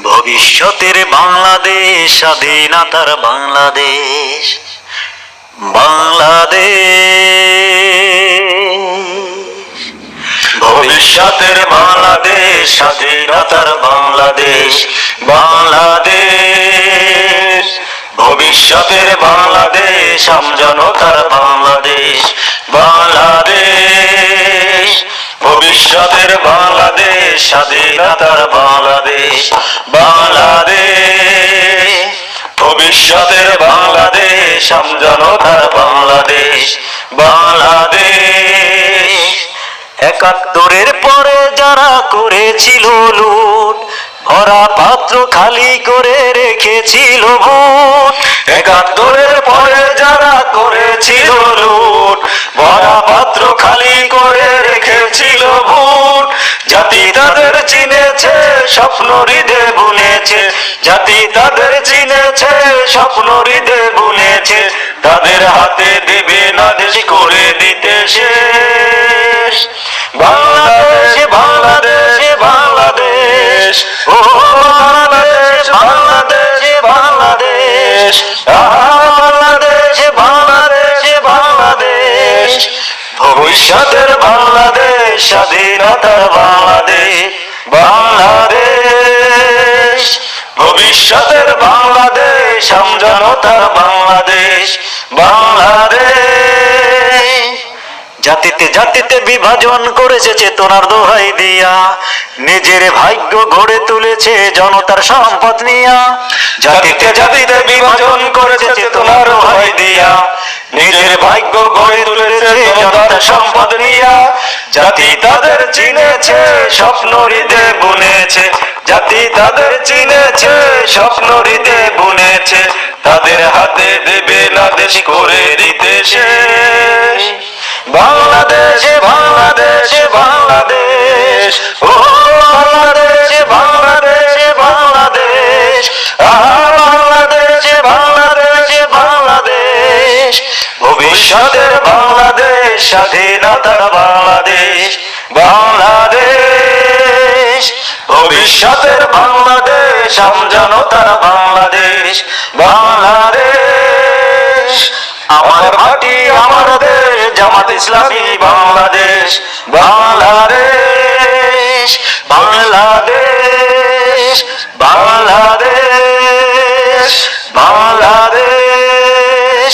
ভবিষ্যতের বাংলাদেশ, স্বাধীনতার বাংলাদেশ বাংলাদেশ। ভবিষ্যতের বাংলাদেশ, স্বাধীনতার বাংলাদেশ বাংলাদেশ। ভবিষ্যতের বাংলাদেশ, আমজনতার বাংলাদেশ বাংলাদেশ। ভবিষ্যতের বাংলাদেশ। স্বাধীনতার বাংলাদেশ বাংলাদেশ। ভবিষ্যতের বাংলাদেশ, আমজনতার বাংলাদেশ বাংলাদেশ। একাত্তরের পরে যারা করেছিল লুট, ভরা পাত্র খালি করে রেখেছিল ভোট। স্বপ্ন হৃদে বুনেছে, জাতি তাদের চিনেছে, স্বপ্ন হৃদে বুনেছে, তাদের হাতে দেবে না দেশ করে দিতে শেষ। বাংলাদেশ বাংলাদেশ বাংলাদেশ, ও বাংলাদেশ বাংলাদেশ বাংলাদেশ বাংলাদেশ বাংলাদেশ বাংলাদেশ। ভবিষ্যতের বাংলাদেশ, স্বাধীনতার বাংলাদেশ বাংলাদেশ। ভবিষ্যতের বাংলাদেশ, আমজনতার বাংলাদেশ বাংলাদেশ। জাতিতে জাতিতে বিভাজন করেছে চেতনার দোহাই দিয়া। নিজের ভাগ্য গড়ে তুলেছে জনতার সম্পদ নিয়া। জাতিতে জাতিতে বিভাজন করেছে চেতনার দোহাই দিয়া। নিজের ভাগ্য গড়ে তুলেছে জনতার সম্পদ নিয়া। জাতি তাদের চিনেছে, স্বপ্ন হৃদে বুনেছে। জাতি তাদের চিনেছে, স্বপ্ন হৃদে বুনেছে। তাদের হাতে দেবে না দেশ করে দিতে বাংলাদেশ বাংলাদেশ বাংলাদেশ। ও বাংলাদেশ বাংলাদেশ বাংলাদেশ। বাংলাদেশ বাংলাদেশ বাংলাদেশ। ভবিষ্যতের বাংলাদেশ, স্বাধীনতার ভবিষ্যতের বাংলাদেশ আমজানো তারা বাংলাদেশ বাংলাদেশ। আমার মাটি, আমার দেশ, জামাত ইসলামী বাংলাদেশ বাংলাদেশ বাংলাদেশ বাংলাদেশ বাংলাদেশ।